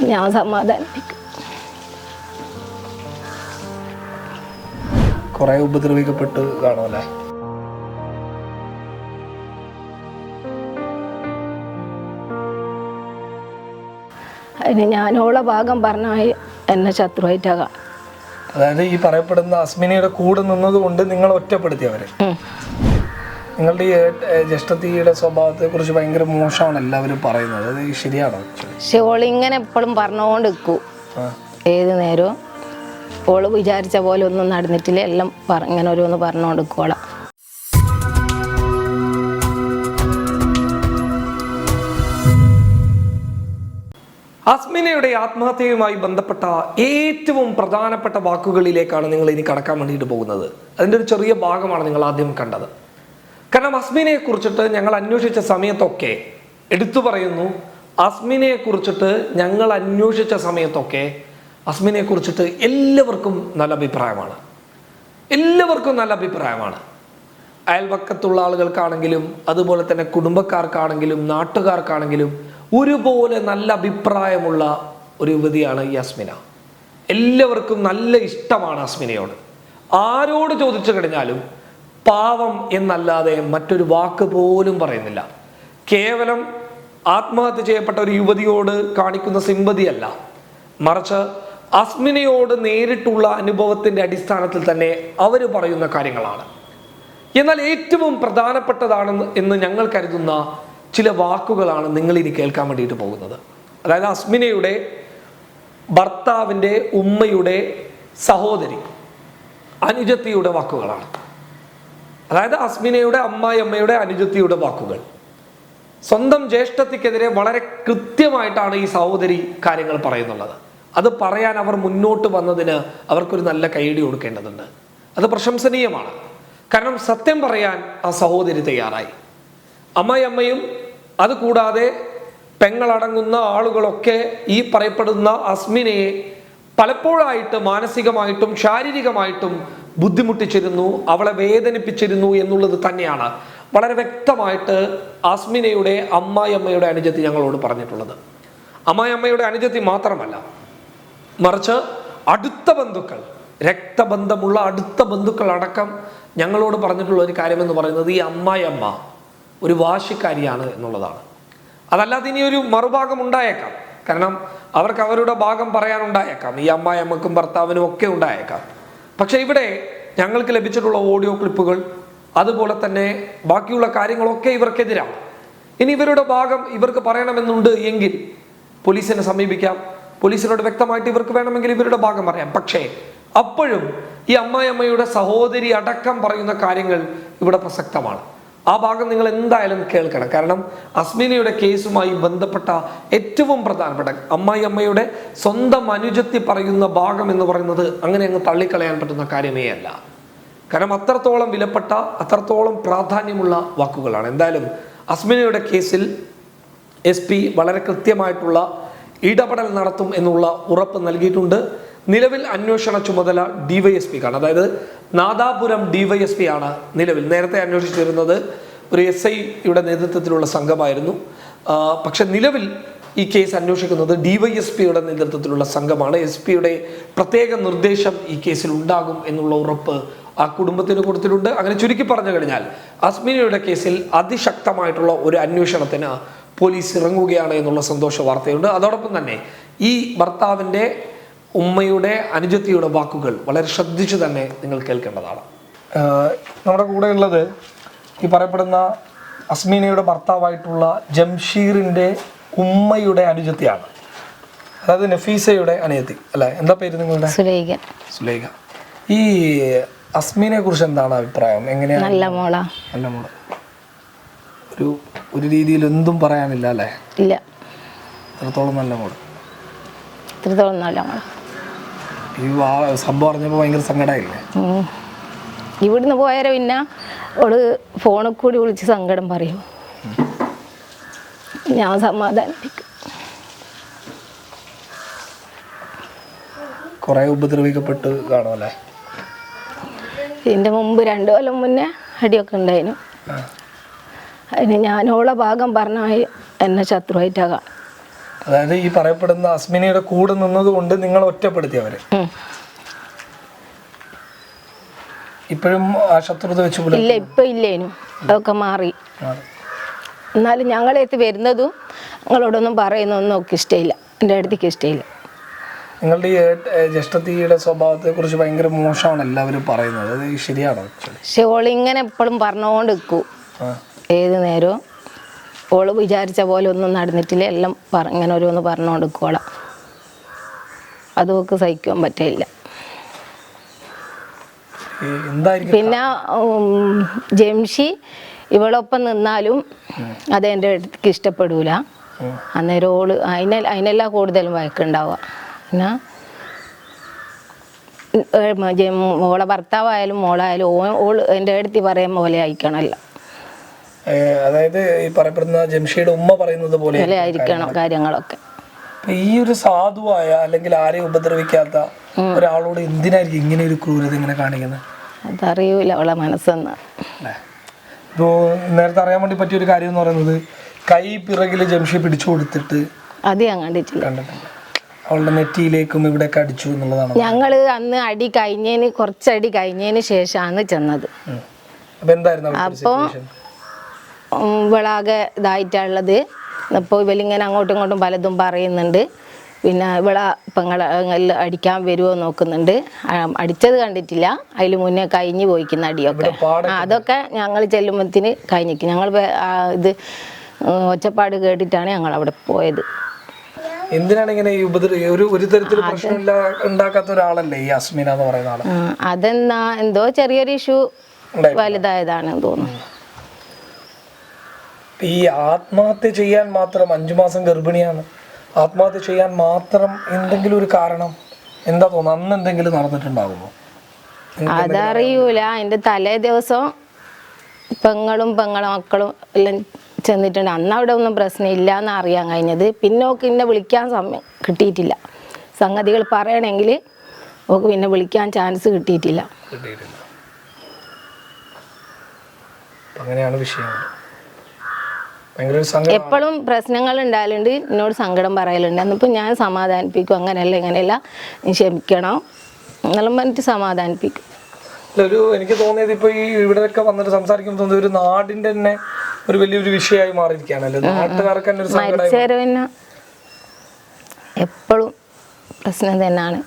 ഞാൻ സമാധാനിപ്പിക്കും കുറെ ഉപദ്രവിക്കപ്പെട്ട് കാണുമല്ലേ? അതിന് ഞാനോളെ ഭാഗം പറഞ്ഞാൽ എന്നെ ശത്രുവായിട്ടാകാം. അതായത് ഈ പറയപ്പെടുന്ന അസ്മിനിയുടെ കൂടെ നിന്നത് കൊണ്ട് നിങ്ങൾ ഒറ്റപ്പെടുത്തി അവരെ. നിങ്ങളുടെ ഈ ജ്യേഷ്ഠത്തിയുടെ സ്വഭാവത്തെ കുറിച്ച് ഭയങ്കര മോശമാണ് എല്ലാവരും പറയുന്നത്. അത് ശരിയാണോ? ഷോളിങ്ങനെ പക്ഷെ ഓളിങ്ങനെ എപ്പോഴും പറഞ്ഞുകൊണ്ട് നിൽക്കൂ ഏത് നേരവും. ഓൾ വിചാരിച്ച പോലെ ഒന്നും നടന്നിട്ടില്ല. എല്ലാം പറ ഇങ്ങനെ ഓരോന്ന് പറഞ്ഞുകൊണ്ട് നിൽക്കോളാം അസ്മിനയുടെ ആത്മഹത്യയുമായി ബന്ധപ്പെട്ട ഏറ്റവും പ്രധാനപ്പെട്ട വാക്കുകളിലേക്കാണ് നിങ്ങൾ ഇനി കടക്കാൻ വേണ്ടിയിട്ട് പോകുന്നത്. അതിന്റെ ഒരു ചെറിയ ഭാഗമാണ് നിങ്ങൾ ആദ്യം കണ്ടത്. കാരണം അസ്മിനെ കുറിച്ചിട്ട് ഞങ്ങൾ അന്വേഷിച്ച സമയത്തൊക്കെ എടുത്തു പറയുന്നു അസ്മിനെ കുറിച്ചിട്ട് ഞങ്ങൾ അന്വേഷിച്ച സമയത്തൊക്കെ അസ്മിനെ കുറിച്ചിട്ട് എല്ലാവർക്കും നല്ല അഭിപ്രായമാണ്. എല്ലാവർക്കും നല്ല അഭിപ്രായമാണ്. അയൽവക്കത്തുള്ള ആളുകൾക്കാണെങ്കിലും അതുപോലെ തന്നെ കുടുംബക്കാർക്കാണെങ്കിലും നാട്ടുകാർക്കാണെങ്കിലും ഒരുപോലെ നല്ല അഭിപ്രായമുള്ള ഒരു യുവതിയാണ് ഈ അസ്മിന. എല്ലാവർക്കും നല്ല ഇഷ്ടമാണ് അസ്മിനയോട്. ആരോട് ചോദിച്ചു കഴിഞ്ഞാലും പാവം എന്നല്ലാതെ മറ്റൊരു വാക്ക് പോലും പറയുന്നില്ല. കേവലം ആത്മഹത്യ ചെയ്യപ്പെട്ട ഒരു യുവതിയോട് കാണിക്കുന്ന സിമ്പതിയല്ല. മറിച്ച് അസ്മിനയോട് നേരിട്ടുള്ള അനുഭവത്തിന്റെ അടിസ്ഥാനത്തിൽ തന്നെ അവർ പറയുന്ന കാര്യങ്ങളാണ്. എന്നാൽ ഏറ്റവും പ്രധാനപ്പെട്ടതാണെന്ന് എന്ന് ഞങ്ങൾ കരുതുന്ന ചില വാക്കുകളാണ് നിങ്ങൾ ഇനി കേൾക്കാൻ വേണ്ടിയിട്ട് പോകുന്നത്. അതായത് അസ്മിനയുടെ ഭർത്താവിന്റെ ഉമ്മയുടെ സഹോദരി അനുജത്തിയുടെ വാക്കുകളാണ്. അതായത് അസ്മിനയുടെ അമ്മായിയമ്മയുടെ അനുജത്തിയുടെ വാക്കുകൾ. സ്വന്തം ജ്യേഷ്ഠത്തിക്കെതിരെ വളരെ കൃത്യമായിട്ടാണ് ഈ സഹോദരി കാര്യങ്ങൾ പറയുന്നുള്ളത്. അത് പറയാൻ അവർ മുന്നോട്ട് വന്നതിന് അവർക്കൊരു നല്ല കൈയടി കൊടുക്കേണ്ടതുണ്ട്. അത് പ്രശംസനീയമാണ്. കാരണം സത്യം പറയാൻ ആ സഹോദരി തയ്യാറായി. അമ്മയമ്മയും അതുകൂടാതെ പെങ്ങളടങ്ങുന്ന ആളുകളൊക്കെ ഈ പറയപ്പെടുന്ന അസ്മിനയെ പലപ്പോഴായിട്ട് മാനസികമായിട്ടും ശാരീരികമായിട്ടും ബുദ്ധിമുട്ടിച്ചിരുന്നു അവളെ വേദനിപ്പിച്ചിരുന്നു എന്നുള്ളത് തന്നെയാണ് വളരെ വ്യക്തമായിട്ട് അസ്മിനയുടെ അമ്മായിയമ്മയുടെ അനുജത്തി ഞങ്ങളോട് പറഞ്ഞിട്ടുള്ളത്. അമ്മായിയമ്മയുടെ അനുജത്തി മാത്രമല്ല മറിച്ച് അടുത്ത ബന്ധുക്കൾ രക്തബന്ധമുള്ള അടുത്ത ബന്ധുക്കൾ അടക്കം ഞങ്ങളോട് പറഞ്ഞിട്ടുള്ള ഒരു കാര്യമെന്ന് പറയുന്നത് ഈ അമ്മായിയമ്മ ഒരു വാശിക്കാരിയാണ് എന്നുള്ളതാണ്. അതല്ലാതെ ഇനി ഒരു മറുഭാഗം ഉണ്ടായേക്കാം. കാരണം അവർക്ക് അവരുടെ ഭാഗം പറയാനുണ്ടായേക്കാം. ഈ അമ്മായിയമ്മക്കും ഭർത്താവിനും ഒക്കെ ഉണ്ടായേക്കാം. പക്ഷെ ഇവിടെ ഞങ്ങൾക്ക് ലഭിച്ചിട്ടുള്ള ഓഡിയോ ക്ലിപ്പുകൾ അതുപോലെ തന്നെ ബാക്കിയുള്ള കാര്യങ്ങളൊക്കെ ഇവർക്കെതിരാണ്. ഇനി ഇവരുടെ ഭാഗം ഇവർക്ക് പറയണമെന്നുണ്ട് എങ്കിൽ പോലീസിനെ സമീപിക്കാം. പോലീസിനോട് വ്യക്തമായിട്ട് ഇവർക്ക് വേണമെങ്കിൽ ഇവരുടെ ഭാഗം പറയാം പക്ഷേ അപ്പോഴും ഈ അമ്മായിയമ്മയുടെ സഹോദരി അടക്കം പറയുന്ന കാര്യങ്ങൾ ഇവിടെ പ്രസക്തമാണ്. ആ ഭാഗം നിങ്ങൾ എന്തായാലും കേൾക്കണം. കാരണം അസ്മിനയുടെ കേസുമായി ബന്ധപ്പെട്ട ഏറ്റവും പ്രധാനപ്പെട്ട അമ്മായി അമ്മയുടെ സ്വന്തം അനുജത്തി പറയുന്ന ഭാഗം എന്ന് പറയുന്നത് അങ്ങനെ അങ്ങ് തള്ളിക്കളയാൻ പറ്റുന്ന കാര്യമേ അല്ല. കാരണം അത്രത്തോളം വിലപ്പെട്ട അത്രത്തോളം പ്രാധാന്യമുള്ള വാക്കുകളാണ്. എന്തായാലും അസ്മിനയുടെ കേസിൽ എസ് വളരെ കൃത്യമായിട്ടുള്ള ഇടപെടൽ നടത്തും എന്നുള്ള ഉറപ്പ് നൽകിയിട്ടുണ്ട്. നിലവിൽ അന്വേഷണ ചുമതല ഡിവൈഎസ്പിക്കാണ് അതായത് നാദാപുരം ഡിവൈഎസ്പി ആണ് നിലവിൽ. നേരത്തെ അന്വേഷിച്ചിരുന്നത് ഒരു എസ് ഐയുടെ നേതൃത്വത്തിലുള്ള സംഘമായിരുന്നു. പക്ഷെ നിലവിൽ ഈ കേസ് അന്വേഷിക്കുന്നത് ഡിവൈഎസ്പിയുടെ നേതൃത്വത്തിലുള്ള സംഘമാണ്. എസ് പിയുടെ പ്രത്യേക നിർദ്ദേശം ഈ കേസിൽ ഉണ്ടാകും എന്നുള്ള ഉറപ്പ് ആ കുടുംബത്തിന് കൊടുത്തിട്ടുണ്ട്. അങ്ങനെ ചുരുക്കി പറഞ്ഞു കഴിഞ്ഞാൽ അസ്മിനയുടെ കേസിൽ അതിശക്തമായിട്ടുള്ള ഒരു അന്വേഷണത്തിന് പോലീസ് ഇറങ്ങുകയാണ് എന്നുള്ള സന്തോഷ വാർത്തയുണ്ട്. അതോടൊപ്പം തന്നെ ഈ ഭർത്താവിന്റെ ഉമ്മയുടെ അനുജത്തിയുടെ വാക്കുകൾ വളരെ ശ്രദ്ധിച്ചു തന്നെ നിങ്ങൾ കേൾക്കേണ്ടതാണ്. നമ്മുടെ കൂടെ ഉള്ളത് ഈ പറയപ്പെടുന്ന അസ്മീനയുടെ ഭർത്താവായിട്ടുള്ള ജംഷീറിന്റെ ഉമ്മയുടെ അനുജത്തിയാണ്. അതായത് നഫീസയുടെ അനിയത്തി. അല്ലെ? എന്താ പേര് നിങ്ങളുടെ? സുലൈഖ സുലേഖ. ഈ അസ്മീനെ കുറിച്ച് എന്താണ് അഭിപ്രായം? എങ്ങനെയാണ് നല്ല മോള. നല്ല മോൾ. ഒരു ഒരു രീതിയിൽ എന്തും പറയാനില്ല അല്ലേ? ഇല്ല. അത്രത്തോളം നല്ല മോൾ? എത്രത്തോളം നല്ല മോളാ. ഈ സംഭവം അറിഞ്ഞപ്പോൾ ഭയങ്കര സങ്കടമായില്ലേ. ഇവിടുന്ന് പോയാരെ പിന്നെ ഓൾ ഫോണിൽ കൂടി വിളിച്ച് സങ്കടം പറയും. ഞാൻ സമാധാനിപ്പിക്കും. കുറേ ഉപദ്രവിക്കപ്പെട്ട് കാണുമല്ലേ ഇതിന്റെ മുമ്പ് രണ്ടു കൊല്ലം മുന്നേ അടിയൊക്കെ ഉണ്ടായിരുന്നു. അതിന് ഞാനോളെ ഭാഗം പറഞ്ഞാൽ എന്നെ ശത്രുവായിട്ടാകാം അതായത് ഈ പറയപ്പെടുന്ന അസ്മിനിയുടെ കൂടെ നിന്നത് കൊണ്ട് നിങ്ങൾ ഒറ്റപ്പെടുത്തി അവരെ. ഇപ്പോഴും ആ ശത്രുത വെച്ച് ഇല്ല ഇപ്പൊ ഇല്ലേനു. അതൊക്കെ മാറി. എന്നാലും ഞങ്ങളെടുത്ത് വരുന്നതും നിങ്ങളോടൊന്നും പറയുന്നൊന്നും ഒക്കെ ഇഷ്ടമില്ല എന്റെ അടുത്തേക്ക് ഇഷ്ടമില്ല നിങ്ങളുടെ ഈ ജ്യേഷ്ഠത്തിയുടെ സ്വഭാവത്തെ കുറിച്ച് ഭയങ്കര മോശമാണ് എല്ലാവരും പറയുന്നത്. അത് ശരിയാണോ? പക്ഷെ ഓളിങ്ങനെ എപ്പോഴും പറഞ്ഞുകൊണ്ട് നിൽക്കൂ. ഏത് നേരവും ഓൾ വിചാരിച്ച പോലെ ഒന്നും നടന്നിട്ടില്ല. എല്ലാം പറ ഇങ്ങനെ ഓരോന്ന് പറഞ്ഞു കൊടുക്കോളാം അതൊക്കെ സഹിക്കാൻ പറ്റില്ല. പിന്നെ ജംഷി ഇവളൊപ്പം നിന്നാലും അത് എന്റെ അടുത്തേക്ക് ഇഷ്ടപ്പെടൂല. അന്നേരം ഓൾ അതിനെ അതിനെല്ലാം കൂടുതലും വഴക്കുണ്ടാവുക. പിന്നെ ഓളെ ഭർത്താവായാലും മോളായാലും ഓൾ എന്റെ അടുത്ത് പറയാൻ പോലെ ആയിക്കണമല്ലോ ഏ, അതായത് ഈ പറയപ്പെടുന്ന ജംഷിയുടെ ഉമ്മ പറയുന്നത് പോലെ ആയിരിക്കണം കാര്യങ്ങളൊക്കെ. ഈ ഒരു സാധുവായ അല്ലെങ്കിൽ ആരെയും ഉപദ്രവിക്കാത്ത ഒരാളോട് എന്തിനായിരിക്കും ഇങ്ങനെ ഒരു ക്രൂരത ഇങ്ങനെ കാണിക്കുന്നത്? അതറിയൂല അവളെ മനസ്സെന്ന്. ഇപ്പോ നേരത്തെ അറിയാൻ വേണ്ടി പറ്റിയ ഒരു കാര്യം എന്ന് പറയുന്നത് കൈ പിറകിൽ ജംഷി പിടിച്ചു കൊടുത്തിട്ട് അത് ഞാൻ കണ്ടിട്ടില്ല. അവളുടെ നെറ്റിയിലേക്കും ഇവിടെ അടിച്ചു എന്നുള്ളതാണ്. ഞങ്ങൾ അന്ന് അടി കഴിഞ്ഞതിന് കുറച്ചടി കഴിഞ്ഞതിന് ശേഷമാണ് ചെന്നത്. അപ്പൊ എന്തായിരുന്നു അപ്പൊ ഇവളാകെ ഇതായിട്ടുള്ളത് അപ്പോൾ ഇവലിങ്ങനെ അങ്ങോട്ടും ഇങ്ങോട്ടും പലതും പറയുന്നുണ്ട്. പിന്നെ ഇവള പെങ്ങളെ അടിക്കാൻ വരുമോ നോക്കുന്നുണ്ട്. അടിച്ചത് കണ്ടിട്ടില്ല. അതിൽ മുന്നേ കഴിഞ്ഞു പോയിക്കുന്ന അടിയൊക്കെ. ഇവിടെ അതൊക്കെ ഞങ്ങൾ ചെല്ലുമ്പത്തിന് കഴിഞ്ഞിരിക്കും. ഞങ്ങൾ ഇത് ഒച്ചപ്പാട് കേട്ടിട്ടാണ് ഞങ്ങൾ അവിടെ പോയത്. എന്തിനാണ് ഇങ്ങനെ ഈ ഉപദ്ര ഒരു ഒരു തരത്തിൽ പ്രശ്നമില്ല ഉണ്ടാക്കാത്ത ഒരാളല്ലേ ഈ അസ്മിന എന്ന് പറയുന്ന അതെന്നാ എന്തോ ചെറിയൊരു ഇഷ്യൂ. വലുതായതാണെന്ന് തോന്നുന്നു. ഈ ആത്മഹത്യ ചെയ്യാൻ മാത്രം അഞ്ചു മാസം ഗർഭിണിയാണ്. ആത്മഹത്യ ചെയ്യാൻ മാത്രം എന്തെങ്കിലും ഒരു കാരണം എന്താ തോന്നുന്നു അന്ന് എന്തെങ്കിലും നടന്നിട്ടുണ്ടാകുമോ അതറിയൂല. എന്റെ തലേ ദിവസം പെങ്ങളും പെങ്ങളെ മക്കളും എല്ലാം ചെന്നിട്ടുണ്ട്. അന്ന് അവിടെ ഒന്നും പ്രശ്നമില്ല എന്ന് അറിയാൻ കഴിഞ്ഞത്. പിന്നെ ഓക്ക് എന്നെ വിളിക്കാൻ സമയം കിട്ടിയിട്ടില്ല. സംഗതികൾ പറയണമെങ്കിൽ ഓക്ക് പിന്നെ വിളിക്കാൻ ചാൻസ് കിട്ടിയിട്ടില്ല. അങ്ങനെയാണ് സങ്കടം എപ്പോഴും പ്രശ്നങ്ങൾ ഉണ്ടായാലുണ്ട് എന്നോട് സങ്കടം പറയലുണ്ട്. എന്നിപ്പോൾ ഞാൻ സമാധാനിപ്പിക്കും അങ്ങനെയല്ല ഇങ്ങനെയല്ല. ക്ഷമിക്കണം. എന്നെല്ലാം പറഞ്ഞിട്ട് സമാധാനിപ്പിക്കും. ഒരു എനിക്ക് തോന്നിയത് ഇപ്പൊ ഈ ഇവിടെയൊക്കെ വന്നിട്ട് സംസാരിക്കുമ്പോൾ ഒരു നാടിന്റെ തന്നെ ഒരു വലിയൊരു വിഷയമായി മാറിയിരിക്കുകയാണല്ലോ നാട്ടുകാർക്ക് തന്നെ ഒരു സങ്കടമായി മരിച്ചവരെ എപ്പോഴും പ്രശ്നം തന്നെയാണ്.